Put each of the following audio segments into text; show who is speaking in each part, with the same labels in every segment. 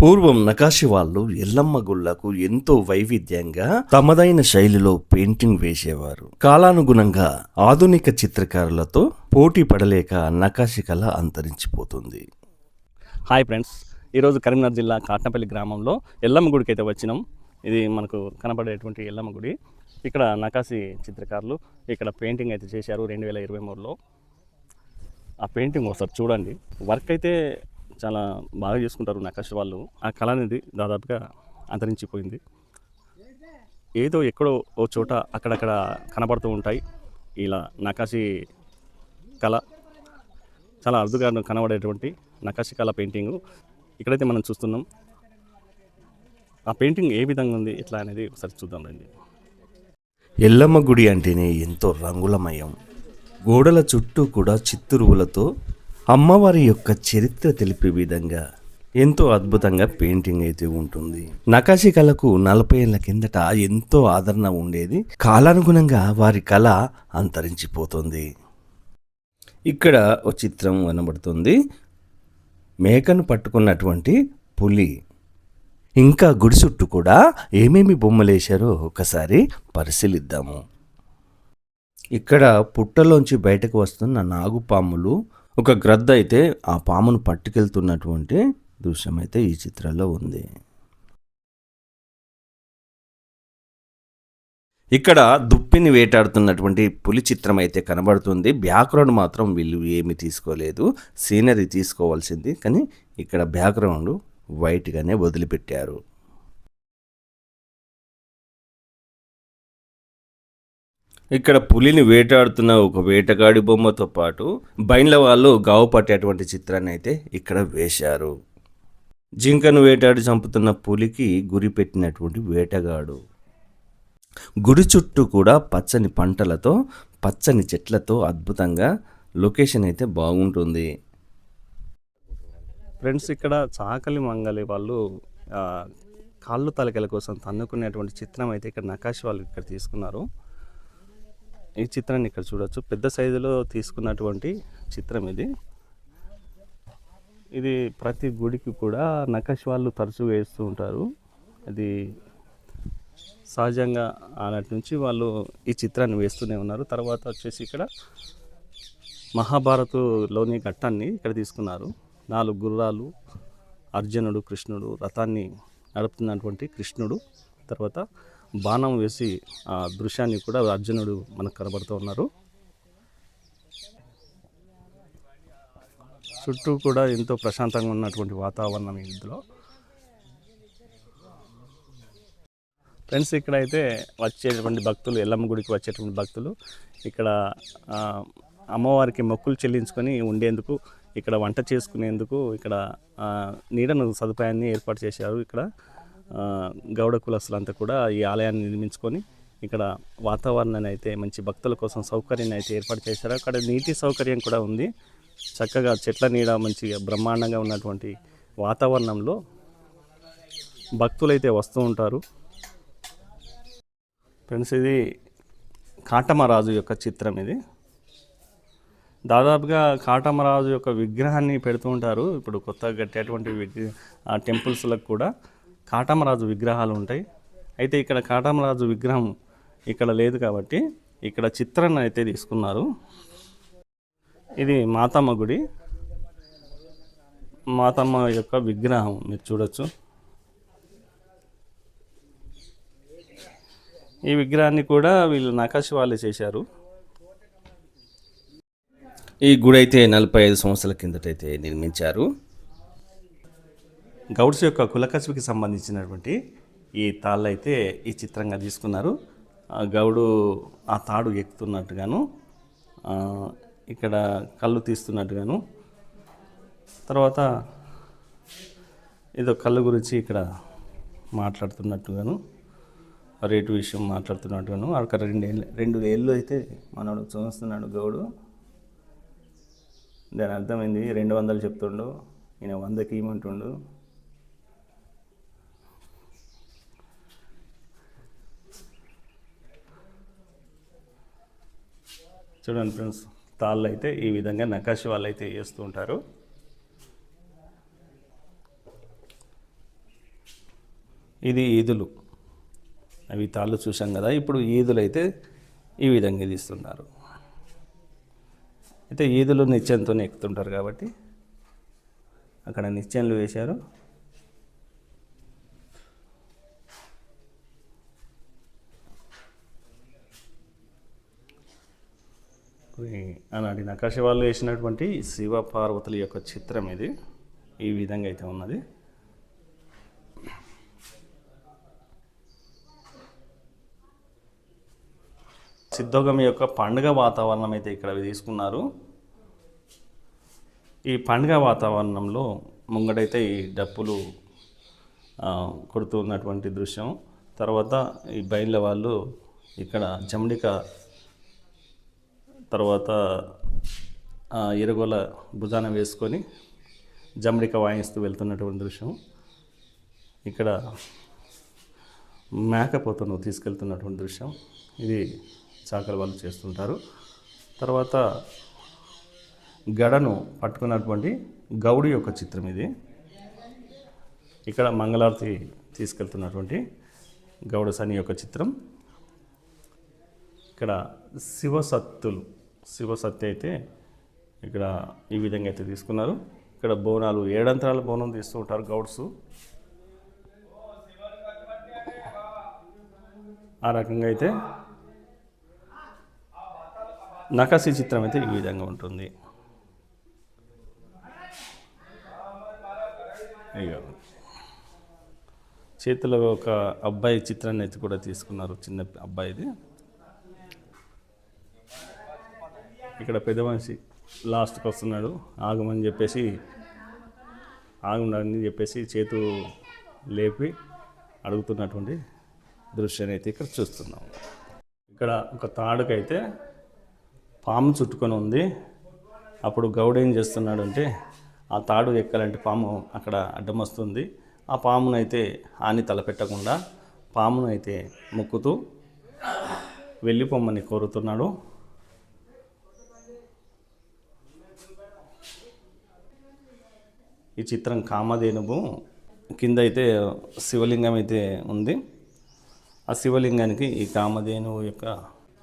Speaker 1: పూర్వం నకాశి వాళ్ళు ఎల్లమ్మ గుళ్ళకు ఎంతో వైవిధ్యంగా తమదైన శైలిలో పెయింటింగ్ వేసేవారు. కాలానుగుణంగా ఆధునిక చిత్రకారులతో పోటీ పడలేక నకాశి కళ అంతరించిపోతుంది.
Speaker 2: హాయ్ ఫ్రెండ్స్ ఈరోజు కరీంనగర్ జిల్లా కాట్నపల్లి గ్రామంలో ఎల్లమ్మ గుడికి అయితే వచ్చినాం. ఇది మనకు కనబడేటువంటి ఎల్లమ్మ గుడి. ఇక్కడ నకాశి చిత్రకారులు ఇక్కడ పెయింటింగ్ అయితే చేశారు రెండు వేల ఇరవై మూడులో. ఆ పెయింటింగ్ ఒకసారి చూడండి. వర్క్ అయితే చాలా బాగా చేసుకుంటారు నకాశి వాళ్ళు. ఆ కళ అనేది దాదాపుగా అంతరించిపోయింది. ఏదో ఎక్కడో ఓ చోట అక్కడక్కడ కనబడుతూ ఉంటాయి. ఇలా నకాశీ కళ చాలా అరుదుగా కనబడేటువంటి నకాశీ కళ పెయింటింగ్. ఇక్కడైతే మనం చూస్తున్నాం. ఆ పెయింటింగ్ ఏ విధంగా ఉంది ఎట్లా అనేది ఒకసారి చూద్దాం రండి.
Speaker 1: ఎల్లమ్మ గుడి అంటేనే ఎంతో రంగులమయం. గోడల చుట్టూ కూడా చిత్తురువులతో అమ్మవారి యొక్క చరిత్ర తెలిపే విధంగా ఎంతో అద్భుతంగా పెయింటింగ్ అయితే ఉంటుంది. నకాశి కళకు నలభై ఏళ్ళ కిందట ఎంతో ఆదరణ ఉండేది. కాలానుగుణంగా వారి కళ అంతరించిపోతుంది. ఇక్కడ ఒక చిత్రం కనబడుతుంది మేకను పట్టుకున్నటువంటి పులి. ఇంకా గుడి చుట్టూ కూడా ఏమేమి బొమ్మలేశారో ఒకసారి పరిశీలిద్దాము. ఇక్కడ పుట్టలోంచి బయటకు వస్తున్న నాగుపాములు ఒక గ్రద్ద అయితే ఆ పామును పట్టుకెళ్తున్నటువంటి దృశ్యం అయితే ఈ చిత్రంలో ఉంది. ఇక్కడ దుప్పిని వేటాడుతున్నటువంటి పులి చిత్రం అయితే కనబడుతుంది. బ్యాక్గ్రౌండ్ మాత్రం వీళ్ళు ఏమి తీసుకోలేదు. సీనరీ తీసుకోవాల్సింది. కానీ ఇక్కడ బ్యాక్గ్రౌండ్ వైట్గానే వదిలిపెట్టారు. ఇక్కడ పులిని వేటాడుతున్న ఒక వేటగాడి బొమ్మతో పాటు బైన్ల వాళ్ళు గావు పట్టేటువంటి చిత్రాన్ని అయితే ఇక్కడ వేశారు. జింకను వేటాడి చంపుతున్న పులికి గురి పెట్టినటువంటి వేటగాడు. గుడి చుట్టూ కూడా పచ్చని పంటలతో పచ్చని చెట్లతో అద్భుతంగా లొకేషన్ అయితే బాగుంటుంది.
Speaker 2: ఫ్రెండ్స్ ఇక్కడ చాకలి మంగలి వాళ్ళు కాళ్ళు తలకల కోసం తన్నుకునేటువంటి చిత్రం అయితే ఇక్కడ నకాశి వాళ్ళు ఇక్కడ తీసుకున్నారు. ఈ చిత్రాన్ని ఇక్కడ చూడొచ్చు. పెద్ద సైజులో తీసుకున్నటువంటి చిత్రం ఇది. ఇది ప్రతి గుడికి కూడా నకాశి వాళ్ళు తరచుగా వేస్తూ ఉంటారు. అది సహజంగా ఆనాటి నుంచి వాళ్ళు ఈ చిత్రాన్ని వేస్తూనే ఉన్నారు. తర్వాత వచ్చేసి ఇక్కడ మహాభారత్లోని ఘట్టాన్ని ఇక్కడ తీసుకున్నారు. నాలుగు గుర్రాలు అర్జునుడు కృష్ణుడు రథాన్ని నడుపుతున్నటువంటి కృష్ణుడు తర్వాత బాణం వేసి ఆ దృశ్యాన్ని కూడా అర్జునుడు మనకు కనబడుతూ ఉన్నారు. చుట్టూ కూడా ఎంతో ప్రశాంతంగా ఉన్నటువంటి వాతావరణం ఇందులో. ఫ్రెండ్స్ ఇక్కడ అయితే వచ్చేటువంటి భక్తులు ఎల్లమ్మ గుడికి వచ్చేటువంటి భక్తులు ఇక్కడ అమ్మవారికి మొక్కులు చెల్లించుకొని ఉండేందుకు ఇక్కడ వంట చేసుకునేందుకు ఇక్కడ నీడను సదుపాయాన్ని ఏర్పాటు చేశారు ఇక్కడ. గౌడ కులస్తులంతా కూడా ఈ ఆలయాన్ని నిర్మించుకొని ఇక్కడ వాతావరణాన్ని అయితే మంచి భక్తుల కోసం సౌకర్యాన్ని అయితే ఏర్పాటు చేశారు. అక్కడ నీటి సౌకర్యం కూడా ఉంది. చక్కగా చెట్ల నీడ మంచిగా బ్రహ్మాండంగా ఉన్నటువంటి వాతావరణంలో భక్తులైతే వస్తూ ఉంటారు. ఫ్రెండ్స్ ఇది కాటమరాజు యొక్క చిత్రం ఇది. దాదాపుగా కాటమరాజు యొక్క విగ్రహాన్ని పెడుతూ ఉంటారు. ఇప్పుడు కొత్తగా కట్టేటువంటి విగ్ర ఆ టెంపుల్స్లకు కూడా కాటమరాజు విగ్రహాలు ఉంటాయి. అయితే ఇక్కడ కాటమరాజు విగ్రహం ఇక్కడ లేదు కాబట్టి ఇక్కడ చిత్రాన్ని అయితే తీసుకున్నారు. ఇది మాతమ్మ గుడి. మాతమ్మ యొక్క విగ్రహం మీరు చూడొచ్చు. ఈ విగ్రహాన్ని కూడా వీళ్ళు నకాశి వాళ్ళే చేశారు.
Speaker 1: ఈ గుడి అయితే నలభై ఐదు సంవత్సరాల కిందటైతే నిర్మించారు.
Speaker 2: గౌడ్స్ యొక్క కులకసుపుకి సంబంధించినటువంటి ఈ తాళ్ళు అయితే ఈ చిత్రంగా తీసుకున్నారు. ఆ గౌడు ఆ తాడు ఎక్కుతున్నట్టుగాను ఇక్కడ కళ్ళు తీస్తున్నట్టుగాను. తర్వాత ఏదో కళ్ళు గురించి ఇక్కడ మాట్లాడుతున్నట్టుగాను రేటు విషయం మాట్లాడుతున్నట్టుగాను. అక్కడ రెండు రెండు ఏళ్ళు అయితే మనోడు చూస్తున్నాడు గౌడు. దాని అర్థమైంది రెండు వందలు చెప్తుండు ఈయన వందకి ఇవ్వమంటుండు చూడండి ఫ్రెండ్స్ తాళ్ళు అయితే ఈ విధంగా నకాశి వాళ్ళు అయితే వేస్తూ ఉంటారు.
Speaker 1: ఇది ఈదులు. అవి తాళ్ళు చూసాం కదా ఇప్పుడు ఈదులు అయితే ఈ విధంగా తీస్తున్నారు. అయితే ఈదులు నిత్యంతో ఎక్కుతుంటారు కాబట్టి అక్కడ నిత్యంలు వేశారు. అలాంటి నకాశ వాళ్ళు వేసినటువంటి శివ పార్వతుల యొక్క చిత్రం ఇది. ఈ విధంగా అయితే ఉన్నది. సిద్ధోగం యొక్క పండుగ వాతావరణం అయితే ఇక్కడ తీసుకున్నారు. ఈ పండుగ వాతావరణంలో ముంగడైతే ఈ డప్పులు కొడుతున్నటువంటి దృశ్యం. తర్వాత ఈ బయళ్ళ వాళ్ళు ఇక్కడ జమడిక తర్వాత ఆ, భుజాన వేసుకొని జమడిక వాయిస్తూ వెళ్తున్నటువంటి దృశ్యం. ఇక్కడ మేకపోతను తీసుకెళ్తున్నటువంటి దృశ్యం. ఇది చాకలి వాళ్ళు చేస్తుంటారు. తర్వాత గడను పట్టుకున్నటువంటి గౌడి యొక్క చిత్రం ఇది. ఇక్కడ మంగళారతి తీసుకెళ్తున్నటువంటి గౌడ సని యొక్క చిత్రం. ఇక్కడ శివసత్తులు శివ సత్య అయితే ఇక్కడ ఈ విధంగా అయితే తీసుకున్నారు. ఇక్కడ బోనాలు ఏడంతరాల బోనం తీస్తూ ఉంటారు గౌడ్స్. ఆ రకంగా అయితే నకాశీ చిత్రం అయితే ఈ విధంగా ఉంటుంది. అయ్యో. చేతిలో ఒక అబ్బాయి చిత్రాన్ని అయితే కూడా తీసుకున్నారు చిన్న అబ్బాయిది. ఇక్కడ పెద్ద మనిషి లాస్ట్కి వస్తున్నాడు. ఆగమని చెప్పేసి ఆగుండని చెప్పేసి చేతు లేపి అడుగుతున్నటువంటి దృశ్యాన్ని అయితే ఇక్కడ చూస్తున్నాం. ఇక్కడ ఒక తాడుకైతే పాము చుట్టుకొని ఉంది. అప్పుడు గౌడ ఏం చేస్తున్నాడంటే ఆ తాడు ఎక్కాలంటే పాము అక్కడ అడ్డం వస్తుంది ఆ పామునైతే హాని తలపెట్టకుండా పామునైతే మొక్కుతూ వెళ్ళిపోమ్మని కోరుతున్నాడు. ఈ చిత్రం కామధేనువు కింద అయితే శివలింగం అయితే ఉంది. ఆ శివలింగానికి ఈ కామధేనువు యొక్క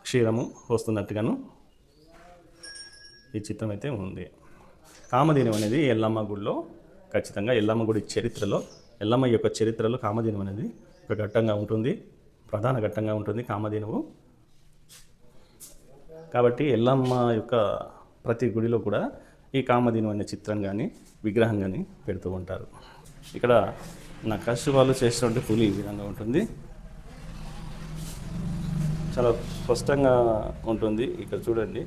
Speaker 1: క్షీరము వస్తున్నట్టుగాను ఈ చిత్రం అయితే ఉంది. కామధేనువు అనేది ఎల్లమ్మ గుడిలో ఖచ్చితంగా ఎల్లమ్మ గుడి చరిత్రలో ఎల్లమ్మ యొక్క చరిత్రలో కామధేనువు అనేది ఒక ఘట్టంగా ఉంటుంది ప్రధాన ఘట్టంగా ఉంటుంది కామధేనువు. కాబట్టి ఎల్లమ్మ యొక్క ప్రతి గుడిలో కూడా ఈ కామధేను అనే చిత్రం కానీ విగ్రహం కానీ పెడుతూ ఉంటారు. ఇక్కడ నకాశి వాళ్ళు చేసినటువంటి పులి ఈ విధంగా ఉంటుంది. చాలా స్పష్టంగా ఉంటుంది. ఇక్కడ చూడండి.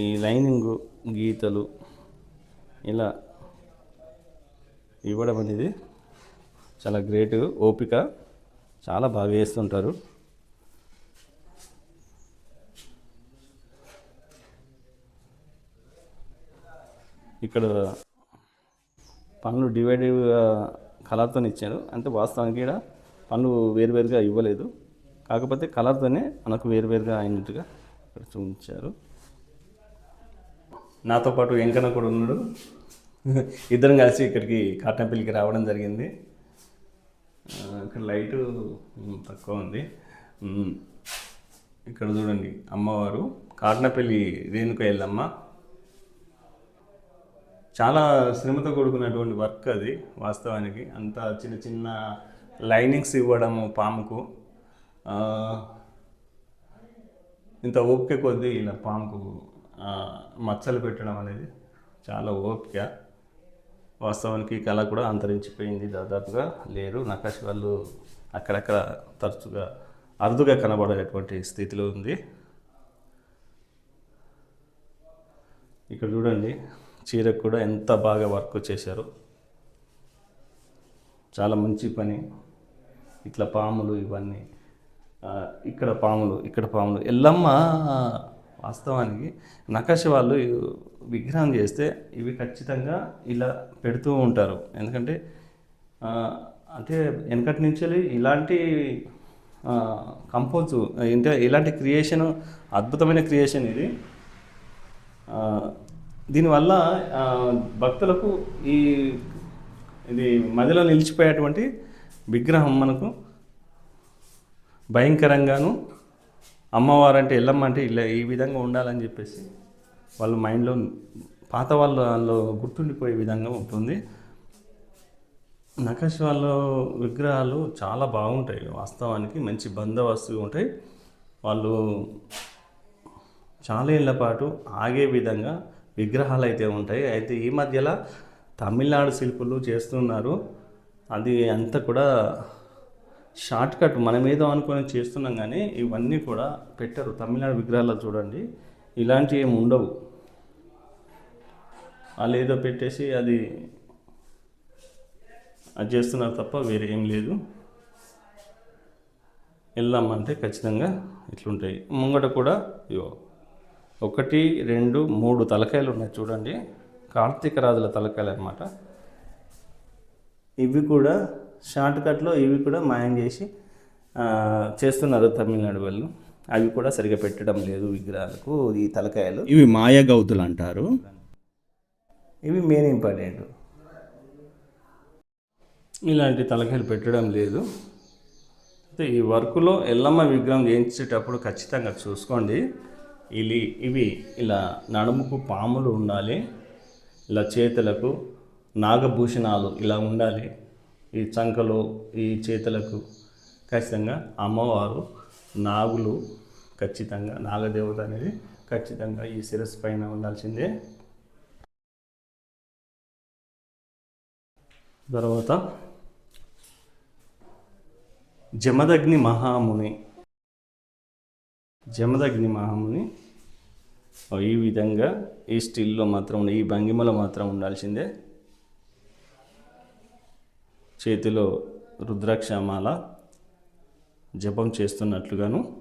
Speaker 1: ఈ లైనింగ్ గీతలు ఇలా ఇవ్వడం అనేది చాలా గ్రేట్ ఓపిక. చాలా బాగా వేస్తుంటారు. ఇక్కడ పనులు డివైడెడ్గా కలర్తో ఇచ్చారు. అంటే వాస్తవానికి ఇక్కడ పనులు వేరువేరుగా ఇవ్వలేదు. కాకపోతే కలర్తోనే మనకు వేరువేరుగా అయినట్టుగా ఇక్కడ చూపించారు. నాతో పాటు వెంకన్న కూడా ఉన్నాడు. ఇద్దరం కలిసి ఇక్కడికి కాటనపల్లికి రావడం జరిగింది. ఇక్కడ లైటు తక్కువ ఉంది. ఇక్కడ చూడండి అమ్మవారు కాటనపల్లి రేణుక ఎల్లమ్మ. చాలా శ్రమతో కూడుకున్నటువంటి వర్క్ అది వాస్తవానికి. అంత చిన్న చిన్న లైనింగ్స్ ఇవ్వడము పాముకు. ఇంత ఓపిక కొద్దీ ఇలా పాముకు మచ్చలు పెట్టడం అనేది చాలా ఓపిక. వాస్తవానికి ఈ కళ కూడా అంతరించిపోయింది. దాదాపుగా లేరు. నకాష్ వాళ్ళు అక్కడక్కడ తరచుగా అరుదుగా కనబడేటువంటి స్థితిలో ఉంది. ఇక్కడ చూడండి. చీరకు కూడా ఎంత బాగా వర్క్ చేశారు. చాలా మంచి పని. ఇట్లా పాములు ఇవన్నీ ఇక్కడ పాములు ఇక్కడ పాములు. ఎల్లమ్మ వాస్తవానికి నకాశ వాళ్ళు విగ్రహం చేస్తే ఇవి ఖచ్చితంగా ఇలా పెడుతూ ఉంటారు. ఎందుకంటే అంటే వెనకటి నుంచి ఇలాంటి కంపోజ్ అంటే ఇలాంటి క్రియేషన్ అద్భుతమైన క్రియేషన్ ఇది. దీనివల్ల భక్తులకు ఈ
Speaker 2: ఇది మదిలో నిలిచిపోయేటువంటి విగ్రహం మనకు భయంకరంగాను అమ్మవారు అంటే ఎల్లమ్మ అంటే ఇలా ఈ విధంగా ఉండాలని చెప్పేసి వాళ్ళ మైండ్లో పాత వాళ్ళలో గుర్తుండిపోయే విధంగా ఉంటుంది. నకాష్ వాళ్ళ విగ్రహాలు చాలా బాగుంటాయి వాస్తవానికి మంచి బందోబస్తుగా ఉంటాయి. వాళ్ళు చాలా ఏళ్ళ పాటు ఆగే విధంగా విగ్రహాలు అయితే ఉంటాయి. అయితే ఈ మధ్యలో తమిళనాడు శిల్పులు చేస్తున్నారు. అది అంతా కూడా షార్ట్ కట్ మనం ఏదో అనుకొని చేస్తున్నాం కానీ ఇవన్నీ కూడా పెట్టరు. తమిళనాడు విగ్రహాలు చూడండి. ఇలాంటివి ఏమి ఉండవు. వాళ్ళు ఏదో పెట్టేసి అది అది చేస్తున్నారు తప్ప వేరే ఏం లేదు. వెళ్ళామంటే ఖచ్చితంగా ఇట్లుంటాయి. ముంగట కూడా ఇవో ఒకటి రెండు మూడు తలకాయలు ఉన్నాయి చూడండి. కార్తీక రాజుల తలకాయలు అనమాట ఇవి కూడా షార్ట్ కట్లో ఇవి కూడా మాయం చేసి చేస్తున్నారు తమిళనాడు వాళ్ళు. అవి కూడా సరిగా పెట్టడం లేదు విగ్రహాలకు ఈ తలకాయలు.
Speaker 1: ఇవి మాయగౌతులు అంటారు.
Speaker 2: ఇవి మెయిన్ ఇంపార్టెంట్ ఇలాంటి తలకాయలు పెట్టడం లేదు. అయితే ఈ వర్క్లో ఎల్లమ్మ విగ్రహం చేయించేటప్పుడు ఖచ్చితంగా చూసుకోండి. ఇవి ఇవి ఇలా నడుముకు పాములు ఉండాలి ఇలా చేతులకు నాగభూషణాలు ఇలా ఉండాలి. ఈ చంకలు ఈ చేతులకు ఖచ్చితంగా అమ్మవారు నాగులు ఖచ్చితంగా నాగదేవత అనేది ఖచ్చితంగా ఈ శిరస్సు పైన ఉండాల్సిందే. తర్వాత జమదగ్ని మహాముని జమదగ్ని మహాముని ఈ విధంగా ఈ స్టిల్లో మాత్రం ఈ భంగిమలో మాత్రం ఉండాల్సిందే. చేతిలో రుద్రాక్షమాల జపం చేస్తున్నట్లుగాను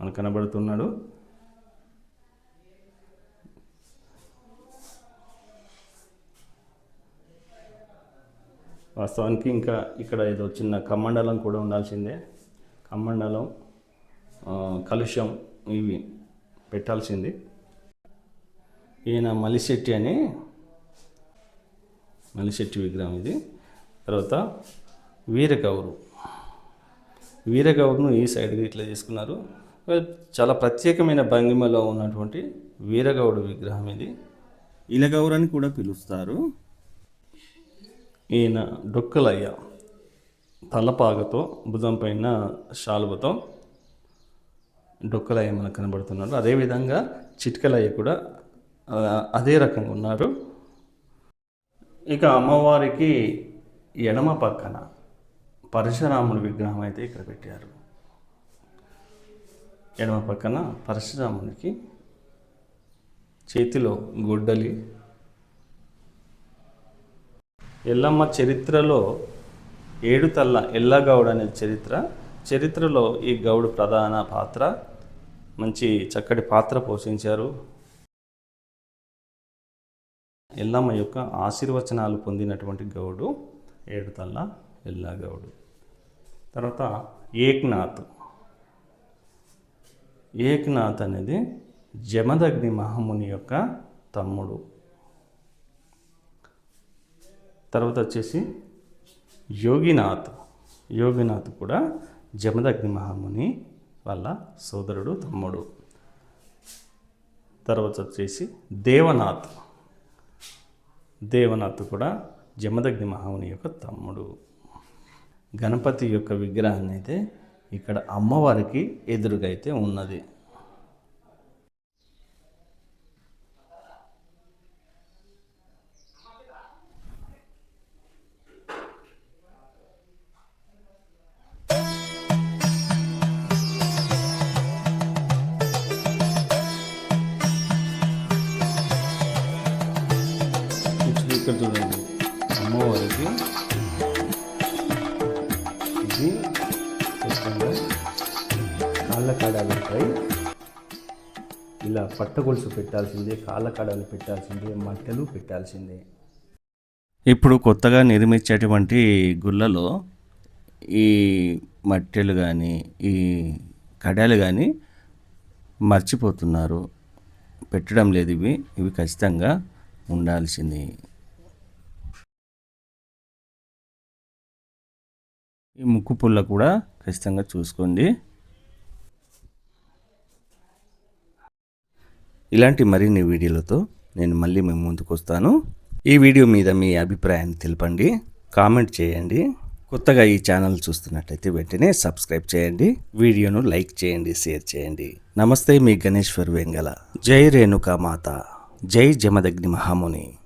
Speaker 2: మనకు కనబడుతున్నాడు. వాస్తవానికి ఇంకా ఇక్కడ ఏదో చిన్న కమండలం కూడా ఉండాల్సిందే. కమండలం ఆ, కలుషం ఇవి పెట్టాల్సింది. ఈయన మలిశెట్టి అని మలిశెట్టి విగ్రహం ఇది. తర్వాత వీరగౌరు. వీరగౌరును ఈ సైడ్కి ఇట్లా తీసుకున్నారు. చాలా ప్రత్యేకమైన భంగిమలో ఉన్నటువంటి వీరగౌడు విగ్రహం ఇది.
Speaker 1: ఇలగౌరని కూడా పిలుస్తారు.
Speaker 2: ఈయన డొక్కలయ్య తలపాగతో భుజం పైన శాలువతో డొక్కలయ్య మనకు కనబడుతున్నాడు అదేవిధంగా చిట్కలయ్య కూడా అదే రకంగా ఉన్నారు. ఇక అమ్మవారికి ఎడమ పక్కన పరశురాముడి విగ్రహం అయితే ఇక్కడ పెట్టారు. ఎడమ పక్కన పరశురామునికి చేతిలో గొడ్డలి. ఎల్లమ్మ చరిత్రలో ఏడు తల్ల ఎల్లగౌడ్ అనే చరిత్ర చరిత్రలో ఈ గౌడు ప్రధాన పాత్ర మంచి చక్కటి పాత్ర పోషించారు. ఎల్లమ్మ యొక్క ఆశీర్వచనాలు పొందినటువంటి గౌడు ఏడుతల్ల ఎల్లగౌడు తర్వాత ఏక్నాథ్. ఏక్నాథ్ అనేది జమదగ్ని మహముని యొక్క తమ్ముడు. తర్వాత వచ్చేసి యోగినాథ్. యోగినాథ్ కూడా జమదగ్ని మహాముని వాళ్ళ సోదరుడు తమ్ముడు. తర్వాత వచ్చేసి దేవనాథ్. దేవనాథ్ కూడా జమదగ్ని మహాముని యొక్క తమ్ముడు. గణపతి యొక్క విగ్రహాన్ని అయితే ఇక్కడ అమ్మవారికి ఎదురుగా అయితే ఉన్నది. ఇది ఖచ్చితంగా కాళ్ళ కాడాలు ఉంటాయి. ఇలా పట్టగొలుసు పెట్టాల్సిందే కాళ్ళ కాడాలు పెట్టాల్సిందే మట్టెలు పెట్టాల్సిందే.
Speaker 1: ఇప్పుడు కొత్తగా నిర్మించేటువంటి గుళ్ళలో ఈ మట్టెలు కానీ ఈ కడాలు కానీ మర్చిపోతున్నారు. పెట్టడం లేదు ఇవి. ఇవి ఖచ్చితంగా ఉండాల్సింది. ఈ ముక్కు పుల్ల కూడా ఖచ్చితంగా చూసుకోండి. ఇలాంటి మరిన్ని వీడియోలతో నేను మళ్ళీ మేము ముందుకు వస్తాను. ఈ వీడియో మీద మీ అభిప్రాయాన్ని తెలపండి. కామెంట్ చేయండి. కొత్తగా ఈ ఛానల్ చూస్తున్నట్టయితే వెంటనే సబ్స్క్రైబ్ చేయండి. వీడియోను లైక్ చేయండి షేర్ చేయండి. నమస్తే మీ గణేశ్వర్ వెంగళ జై రేణుకా మాత. జై జమదగ్ని మహాముని.